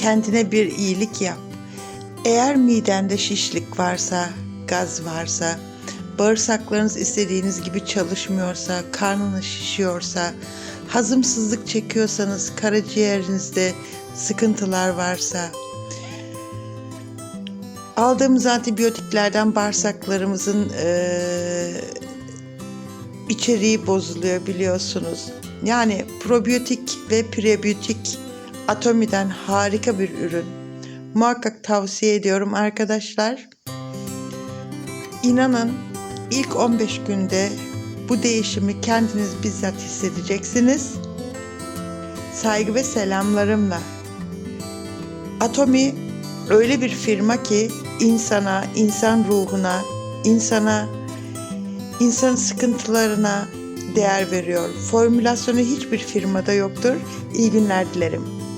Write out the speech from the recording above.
kendine bir iyilik yap. Eğer midende şişlik varsa, gaz varsa, bağırsaklarınız istediğiniz gibi çalışmıyorsa, karnınız şişiyorsa, hazımsızlık çekiyorsanız, karaciğerinizde sıkıntılar varsa, aldığımız antibiyotiklerden bağırsaklarımızın eee, içeriği bozuluyor biliyorsunuz. Yani probiyotik ve prebiyotik Atomi'den harika bir ürün. Muhakkak tavsiye ediyorum arkadaşlar. İnanın ilk 15 günde bu değişimi kendiniz bizzat hissedeceksiniz. Saygı ve selamlarımla. Atomi öyle bir firma ki insana, insan ruhuna, insana, insan sıkıntılarına değer veriyor. Formülasyonu hiçbir firmada yoktur. İyi günler dilerim.